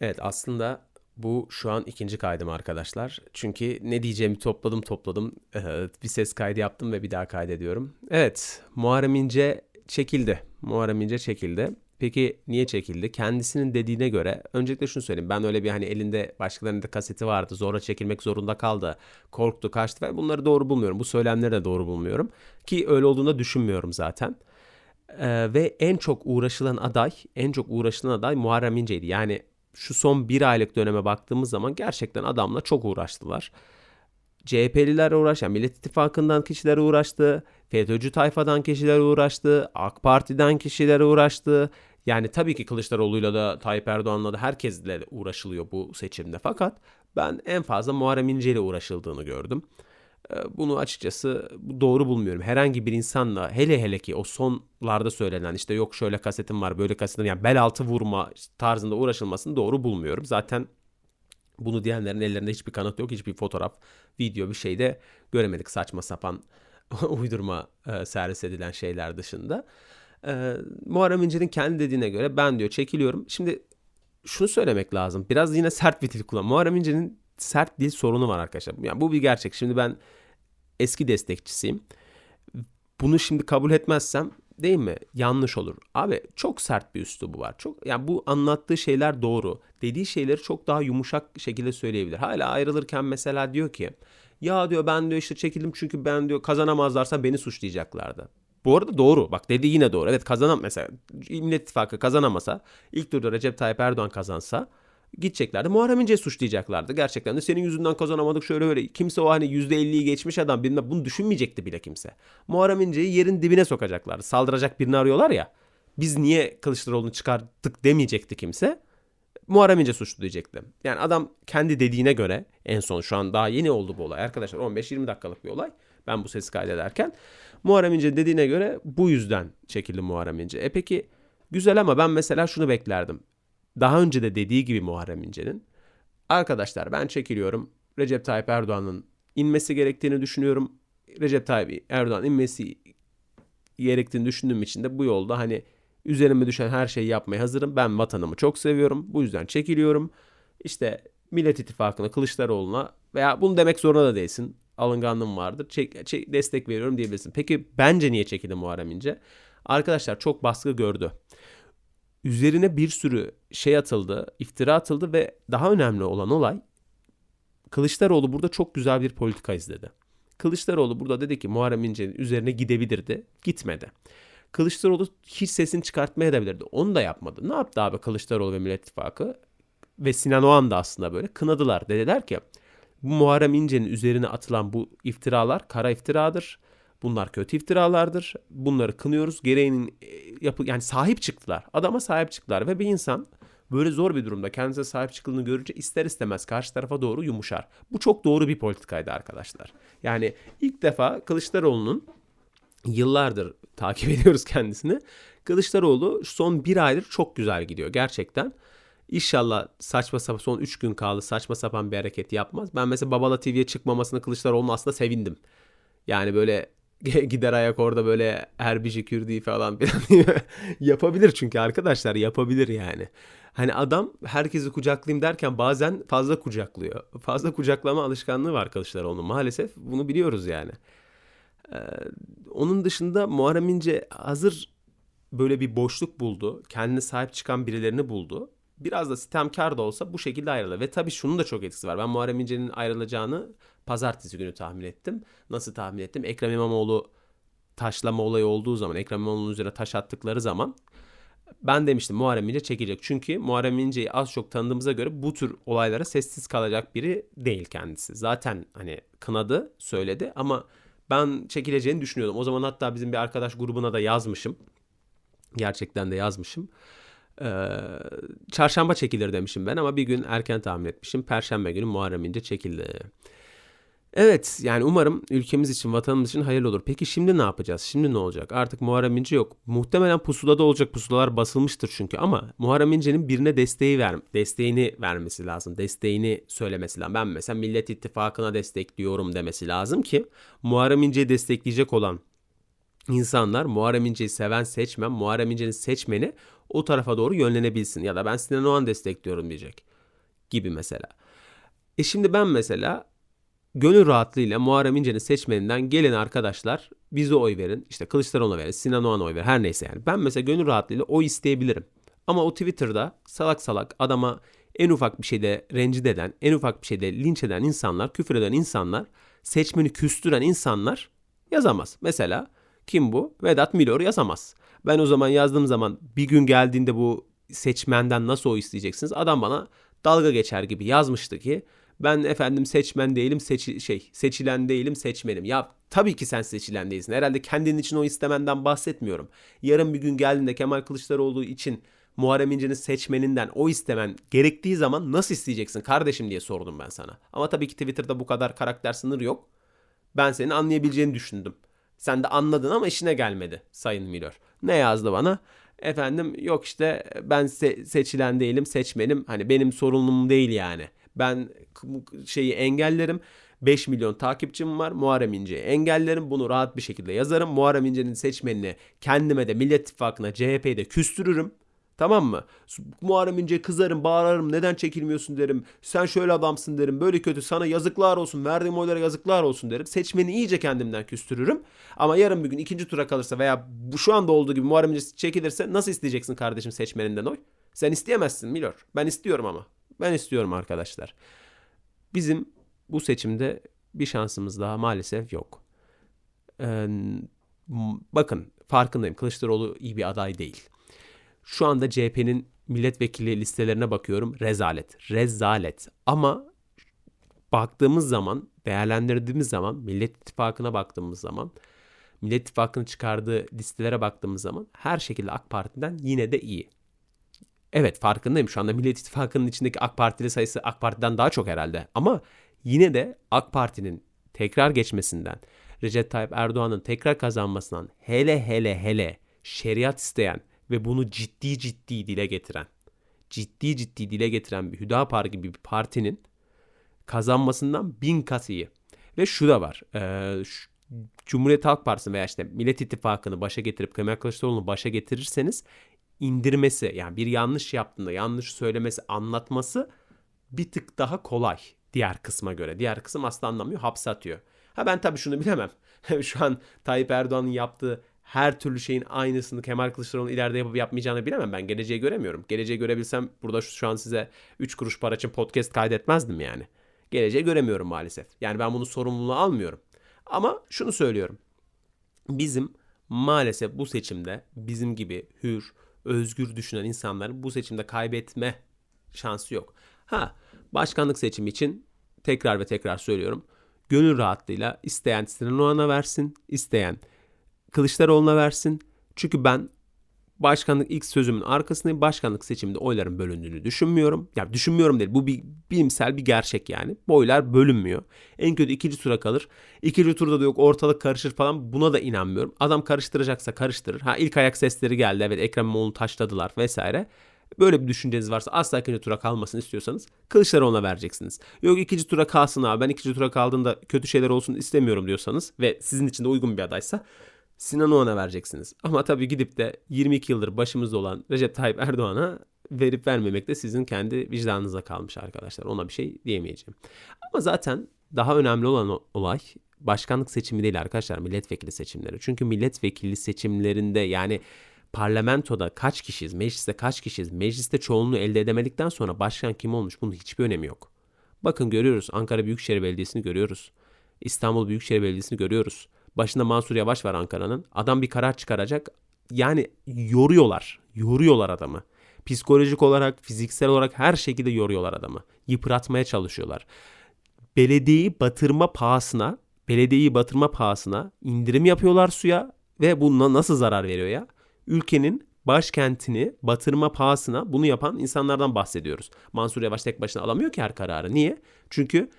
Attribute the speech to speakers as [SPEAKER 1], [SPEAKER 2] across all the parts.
[SPEAKER 1] Evet aslında bu şu an ikinci kaydım arkadaşlar. Çünkü ne diyeceğimi topladım topladım. Bir ses kaydı yaptım ve bir daha kaydediyorum. Evet Muharrem İnce çekildi. Muharrem İnce çekildi. Peki niye çekildi? Kendisinin dediğine göre öncelikle şunu söyleyeyim. Ben öyle bir hani elinde başkalarının da kaseti vardı. Zorla çekilmek zorunda kaldı. Korktu, kaçtı ve bunları doğru bulmuyorum. Bu söylemleri de doğru bulmuyorum. Ki öyle olduğunu düşünmüyorum zaten. Ee, ve en çok uğraşılan aday, en çok uğraşılan aday Muharrem İnce'ydi. Yani şu son bir aylık döneme baktığımız zaman gerçekten adamla çok uğraştılar. CHP'liler uğraştı, yani Millet İttifakı'ndan kişiler uğraştı, FETÖ'cü tayfadan kişiler uğraştı, AK Parti'den kişiler uğraştı. Yani tabii ki Kılıçdaroğlu'yla da Tayyip Erdoğan'la da herkesle uğraşılıyor bu seçimde. Fakat ben en fazla Muharrem İnce ile uğraşıldığını gördüm. Ee, bunu açıkçası doğru bulmuyorum. Herhangi bir insanla hele hele ki o sonlarda söylenen işte yok şöyle kasetim var böyle kasetim yani bel altı vurma tarzında uğraşılmasını doğru bulmuyorum. Zaten bunu diyenlerin ellerinde hiçbir kanıt yok. Hiçbir fotoğraf, video bir şey de göremedik. Saçma sapan uydurma e, servis edilen şeyler dışında. E, Muharrem İnce'nin kendi dediğine göre ben diyor çekiliyorum. Şimdi şunu söylemek lazım. Biraz yine sert bir dil kullan. Muharrem İnce'nin sert dil sorunu var arkadaşlar. Yani bu bir gerçek. Şimdi ben eski destekçisiyim. Bunu şimdi kabul etmezsem değil mi? Yanlış olur. Abi çok sert bir üslubu var. Çok yani bu anlattığı şeyler doğru. Dediği şeyleri çok daha yumuşak şekilde söyleyebilir. Hala ayrılırken mesela diyor ki ya diyor ben diyor işte çekildim çünkü ben diyor kazanamazlarsa beni suçlayacaklardı. Bu arada doğru. Bak dedi yine doğru. Evet kazanam mesela Millet İttifakı kazanamasa ilk turda Recep Tayyip Erdoğan kazansa gideceklerdi. Muharrem İnce'yi suçlayacaklardı. Gerçekten de senin yüzünden kazanamadık şöyle böyle. Kimse o hani %50'yi geçmiş adam bilmem bunu düşünmeyecekti bile kimse. Muharrem İnce'yi yerin dibine sokacaklardı. Saldıracak birini arıyorlar ya. Biz niye Kılıçdaroğlu'nu çıkarttık demeyecekti kimse. Muharrem İnce suçlu. Yani adam kendi dediğine göre en son şu an daha yeni oldu bu olay. Arkadaşlar 15-20 dakikalık bir olay. Ben bu sesi kaydederken. Muharrem İnce dediğine göre bu yüzden çekildi Muharrem İnce. E peki güzel ama ben mesela şunu beklerdim daha önce de dediği gibi Muharrem İnce'nin arkadaşlar ben çekiliyorum. Recep Tayyip Erdoğan'ın inmesi gerektiğini düşünüyorum. Recep Tayyip Erdoğan inmesi gerektiğini düşündüğüm için de bu yolda hani üzerime düşen her şeyi yapmaya hazırım. Ben vatanımı çok seviyorum. Bu yüzden çekiliyorum. İşte Millet İttifakı'na, Kılıçdaroğlu'na veya bunu demek zorunda da değilsin. Alınganlığım vardır. Çek, çek, destek veriyorum diyebilirsin. Peki bence niye çekildi Muharrem İnce? Arkadaşlar çok baskı gördü üzerine bir sürü şey atıldı, iftira atıldı ve daha önemli olan olay Kılıçdaroğlu burada çok güzel bir politika izledi. Kılıçdaroğlu burada dedi ki Muharrem İnce'nin üzerine gidebilirdi. Gitmedi. Kılıçdaroğlu hiç sesini çıkartmaya da bilirdi. Onu da yapmadı. Ne yaptı abi Kılıçdaroğlu ve Millet İttifakı? Ve Sinan Oğan da aslında böyle kınadılar. Dediler ki bu Muharrem İnce'nin üzerine atılan bu iftiralar kara iftiradır. Bunlar kötü iftiralardır. Bunları kınıyoruz. Gereğinin e, yapı yani sahip çıktılar. Adama sahip çıktılar ve bir insan böyle zor bir durumda kendisine sahip çıkıldığını görünce ister istemez karşı tarafa doğru yumuşar. Bu çok doğru bir politikaydı arkadaşlar. Yani ilk defa Kılıçdaroğlu'nun yıllardır takip ediyoruz kendisini. Kılıçdaroğlu son bir aydır çok güzel gidiyor gerçekten. İnşallah saçma sapan son 3 gün kaldı saçma sapan bir hareket yapmaz. Ben mesela Babala TV'ye çıkmamasını Kılıçdaroğlu'nun aslında sevindim. Yani böyle gider ayak orada böyle herbici kürdi falan filan yapabilir çünkü arkadaşlar yapabilir yani. Hani adam herkesi kucaklayayım derken bazen fazla kucaklıyor. Fazla kucaklama alışkanlığı var Kılıçdaroğlu'nun maalesef. Bunu biliyoruz yani. Ee, onun dışında Muharrem İnce hazır böyle bir boşluk buldu. Kendine sahip çıkan birilerini buldu. Biraz da sistemkar da olsa bu şekilde ayrılır. Ve tabii şunun da çok etkisi var. Ben Muharrem İnce'nin ayrılacağını pazartesi günü tahmin ettim. Nasıl tahmin ettim? Ekrem İmamoğlu taşlama olayı olduğu zaman, Ekrem İmamoğlu'nun üzerine taş attıkları zaman ben demiştim Muharrem İnce çekecek. Çünkü Muharrem İnce'yi az çok tanıdığımıza göre bu tür olaylara sessiz kalacak biri değil kendisi. Zaten hani kınadı, söyledi ama ben çekileceğini düşünüyordum. O zaman hatta bizim bir arkadaş grubuna da yazmışım. Gerçekten de yazmışım. Ee, çarşamba çekilir demişim ben ama bir gün erken tahmin etmişim. Perşembe günü Muharrem İnce çekildi. Evet yani umarım ülkemiz için vatanımız için hayırlı olur. Peki şimdi ne yapacağız? Şimdi ne olacak? Artık Muharrem İnce yok. Muhtemelen pusulada olacak pusulalar basılmıştır çünkü ama Muharrem İnce'nin birine desteği ver, desteğini vermesi lazım. Desteğini söylemesi lazım. Ben mesela Millet İttifakı'na destekliyorum demesi lazım ki Muharrem İnce'yi destekleyecek olan insanlar Muharrem İnce'yi seven seçmen, Muharrem İnce'nin seçmeni o tarafa doğru yönlenebilsin. Ya da ben Sinan Oğan destekliyorum diyecek. gibi mesela. E şimdi ben mesela gönül rahatlığıyla Muharrem İnce'nin seçmeninden gelin arkadaşlar bize oy verin. İşte Kılıçdaroğlu'na verin, Sinan Oğan'a oy verin. Her neyse yani. Ben mesela gönül rahatlığıyla oy isteyebilirim. Ama o Twitter'da salak salak adama en ufak bir şeyde rencide eden, en ufak bir şeyde linç eden insanlar, küfür eden insanlar, seçmeni küstüren insanlar yazamaz. Mesela kim bu? Vedat Milor yazamaz. Ben o zaman yazdığım zaman bir gün geldiğinde bu seçmenden nasıl oy isteyeceksiniz? Adam bana dalga geçer gibi yazmıştı ki ben efendim seçmen değilim seçi şey seçilen değilim seçmenim. Ya tabii ki sen seçilen değilsin. Herhalde kendin için o istemenden bahsetmiyorum. Yarın bir gün geldiğinde Kemal Kılıçdaroğlu için Muharrem İnce'nin seçmeninden o istemen gerektiği zaman nasıl isteyeceksin kardeşim diye sordum ben sana. Ama tabii ki Twitter'da bu kadar karakter sınırı yok. Ben senin anlayabileceğini düşündüm. Sen de anladın ama işine gelmedi Sayın Milor. Ne yazdı bana? Efendim yok işte ben se- seçilen değilim seçmenim. Hani benim sorunum değil yani. Ben şeyi engellerim. 5 milyon takipçim var. Muharrem İnce'yi engellerim. Bunu rahat bir şekilde yazarım. Muharrem İnce'nin seçmenini kendime de Millet İttifakı'na CHP'yi de küstürürüm. Tamam mı? Muharrem İnce kızarım, bağırırım. Neden çekilmiyorsun derim. Sen şöyle adamsın derim. Böyle kötü. Sana yazıklar olsun. Verdiğim oylara yazıklar olsun derim. Seçmeni iyice kendimden küstürürüm. Ama yarın bir gün ikinci tura kalırsa veya bu şu anda olduğu gibi Muharrem İnce çekilirse nasıl isteyeceksin kardeşim seçmeninden oy? Sen isteyemezsin Milor. Ben istiyorum ama. Ben istiyorum arkadaşlar. Bizim bu seçimde bir şansımız daha maalesef yok. Ee, bakın farkındayım. Kılıçdaroğlu iyi bir aday değil. Şu anda CHP'nin milletvekili listelerine bakıyorum. Rezalet. Rezalet. Ama baktığımız zaman, değerlendirdiğimiz zaman, Millet İttifakı'na baktığımız zaman, Millet İttifakı'nın çıkardığı listelere baktığımız zaman her şekilde AK Parti'den yine de iyi. Evet farkındayım şu anda Millet İttifakı'nın içindeki AK Partili sayısı AK Parti'den daha çok herhalde. Ama yine de AK Parti'nin tekrar geçmesinden, Recep Tayyip Erdoğan'ın tekrar kazanmasından hele hele hele şeriat isteyen ve bunu ciddi ciddi dile getiren, ciddi ciddi dile getiren bir Hüdapar gibi bir partinin kazanmasından bin kat iyi. Ve şu da var. E, şu, Cumhuriyet Halk Partisi veya işte Millet İttifakı'nı başa getirip Kemal Kılıçdaroğlu'nu başa getirirseniz indirmesi yani bir yanlış yaptığında yanlış söylemesi anlatması bir tık daha kolay diğer kısma göre. Diğer kısım asla anlamıyor hapse atıyor. Ha ben tabii şunu bilemem. Şu an Tayyip Erdoğan'ın yaptığı her türlü şeyin aynısını Kemal Kılıçdaroğlu'nun ileride yapıp yapmayacağını bilemem. Ben geleceği göremiyorum. Geleceği görebilsem burada şu an size 3 kuruş para için podcast kaydetmezdim yani. Geleceği göremiyorum maalesef. Yani ben bunu sorumluluğu almıyorum. Ama şunu söylüyorum. Bizim maalesef bu seçimde bizim gibi hür, özgür düşünen insanların bu seçimde kaybetme şansı yok. Ha başkanlık seçimi için tekrar ve tekrar söylüyorum. Gönül rahatlığıyla isteyen Sinan Oğan'a versin, isteyen Kılıçdaroğlu'na versin. Çünkü ben başkanlık ilk sözümün arkasındayım. Başkanlık seçiminde oyların bölündüğünü düşünmüyorum. Ya yani düşünmüyorum değil. Bu bir bilimsel bir gerçek yani. Bu oylar bölünmüyor. En kötü ikinci tura kalır. İkinci turda da yok ortalık karışır falan. Buna da inanmıyorum. Adam karıştıracaksa karıştırır. Ha ilk ayak sesleri geldi. Evet Ekrem İmamoğlu'nu taşladılar vesaire. Böyle bir düşünceniz varsa asla ikinci tura kalmasını istiyorsanız Kılıçdaroğlu'na vereceksiniz. Yok ikinci tura kalsın abi ben ikinci tura kaldığında kötü şeyler olsun istemiyorum diyorsanız ve sizin için de uygun bir adaysa Sinan Oğan'a vereceksiniz. Ama tabii gidip de 22 yıldır başımızda olan Recep Tayyip Erdoğan'a verip vermemek de sizin kendi vicdanınıza kalmış arkadaşlar. Ona bir şey diyemeyeceğim. Ama zaten daha önemli olan olay başkanlık seçimi değil arkadaşlar milletvekili seçimleri. Çünkü milletvekili seçimlerinde yani parlamentoda kaç kişiyiz, mecliste kaç kişiyiz, mecliste çoğunluğu elde edemedikten sonra başkan kim olmuş bunun hiçbir önemi yok. Bakın görüyoruz Ankara Büyükşehir Belediyesi'ni görüyoruz. İstanbul Büyükşehir Belediyesi'ni görüyoruz. Başında Mansur Yavaş var Ankara'nın. Adam bir karar çıkaracak. Yani yoruyorlar. Yoruyorlar adamı. Psikolojik olarak, fiziksel olarak her şekilde yoruyorlar adamı. Yıpratmaya çalışıyorlar. Belediyeyi batırma pahasına, belediyeyi batırma pahasına indirim yapıyorlar suya ve bununla nasıl zarar veriyor ya? Ülkenin başkentini batırma pahasına bunu yapan insanlardan bahsediyoruz. Mansur Yavaş tek başına alamıyor ki her kararı. Niye? Çünkü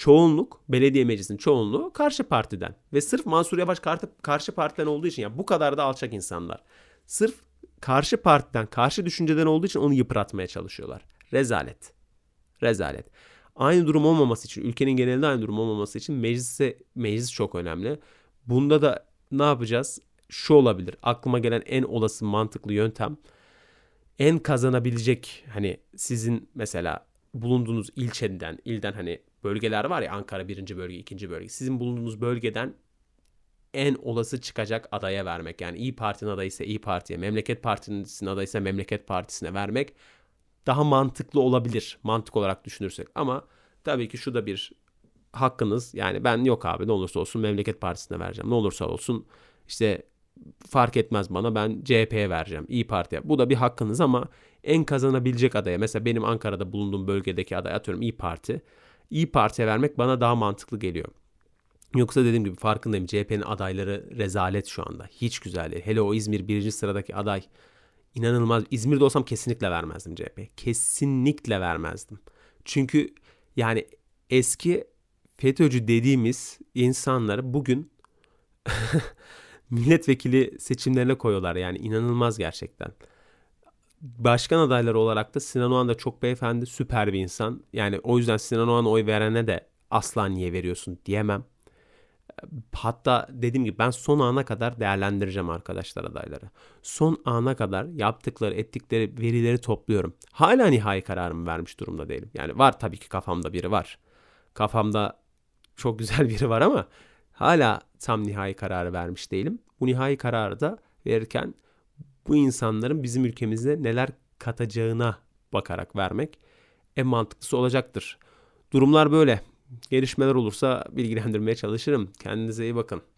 [SPEAKER 1] çoğunluk, belediye meclisinin çoğunluğu karşı partiden. Ve sırf Mansur Yavaş karşı, karşı partiden olduğu için ya bu kadar da alçak insanlar. Sırf karşı partiden, karşı düşünceden olduğu için onu yıpratmaya çalışıyorlar. Rezalet. Rezalet. Aynı durum olmaması için, ülkenin genelinde aynı durum olmaması için meclise, meclis çok önemli. Bunda da ne yapacağız? Şu olabilir. Aklıma gelen en olası mantıklı yöntem en kazanabilecek hani sizin mesela bulunduğunuz ilçeden, ilden hani bölgeler var ya Ankara birinci bölge, ikinci bölge. Sizin bulunduğunuz bölgeden en olası çıkacak adaya vermek. Yani İyi Parti'nin adayı ise İyi Parti'ye, Memleket Partisi'nin adayı ise Memleket Partisi'ne vermek daha mantıklı olabilir mantık olarak düşünürsek. Ama tabii ki şu da bir hakkınız. Yani ben yok abi ne olursa olsun Memleket Partisi'ne vereceğim. Ne olursa olsun işte fark etmez bana ben CHP'ye vereceğim. İyi Parti'ye. Bu da bir hakkınız ama en kazanabilecek adaya mesela benim Ankara'da bulunduğum bölgedeki aday atıyorum İyi Parti. İyi Parti'ye vermek bana daha mantıklı geliyor. Yoksa dediğim gibi farkındayım. CHP'nin adayları rezalet şu anda. Hiç güzel değil. Hele o İzmir birinci sıradaki aday inanılmaz. İzmir'de olsam kesinlikle vermezdim CHP. Kesinlikle vermezdim. Çünkü yani eski FETÖ'cü dediğimiz insanları bugün milletvekili seçimlerine koyuyorlar. Yani inanılmaz gerçekten. Başkan adayları olarak da Sinan Oğan da çok beyefendi, süper bir insan. Yani o yüzden Sinan Oğan'a oy verene de asla niye veriyorsun diyemem. Hatta dediğim gibi ben son ana kadar değerlendireceğim arkadaşlar adayları. Son ana kadar yaptıkları, ettikleri verileri topluyorum. Hala nihai kararımı vermiş durumda değilim. Yani var tabii ki kafamda biri var. Kafamda çok güzel biri var ama hala tam nihai kararı vermiş değilim. Bu nihai kararı da verirken bu insanların bizim ülkemize neler katacağına bakarak vermek en mantıklısı olacaktır. Durumlar böyle. Gelişmeler olursa bilgilendirmeye çalışırım. Kendinize iyi bakın.